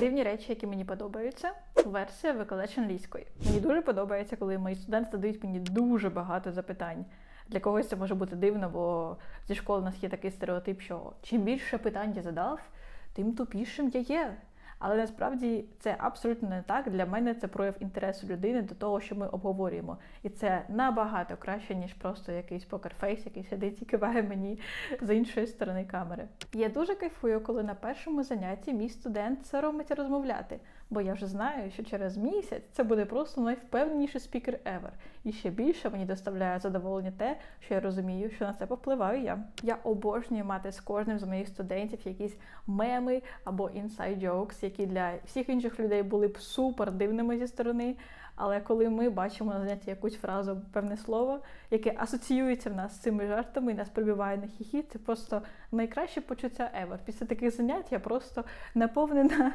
Дивні речі, які мені подобаються. Версія викладач англійської. Мені дуже подобається, коли мої студенти задають мені дуже багато запитань. Для когось це може бути дивно, бо зі школи у нас є такий стереотип, що чим більше питань я задав, тим тупішим я є. Але насправді це абсолютно не так. Для мене це прояв інтересу людини до того, що ми обговорюємо. І це набагато краще, ніж просто якийсь покерфейс, який сидить і киває мені з іншої сторони камери. Я дуже кайфую, коли на першому занятті мій студент соромиться розмовляти, бо я вже знаю, що через місяць це буде просто найвпевненіший спікер ever. І ще більше мені доставляє задоволення те, що я розумію, що на це повпливаю я. Я обожнюю мати з кожним з моїх студентів якісь меми або jokes, які для всіх інших людей були б супер дивними зі сторони. Але коли ми бачимо на занятті якусь фразу, певне слово, яке асоціюється в нас з цими жартами і нас прибиває на хіхі, це просто найкраще почуття ever. Після таких занять я просто наповнена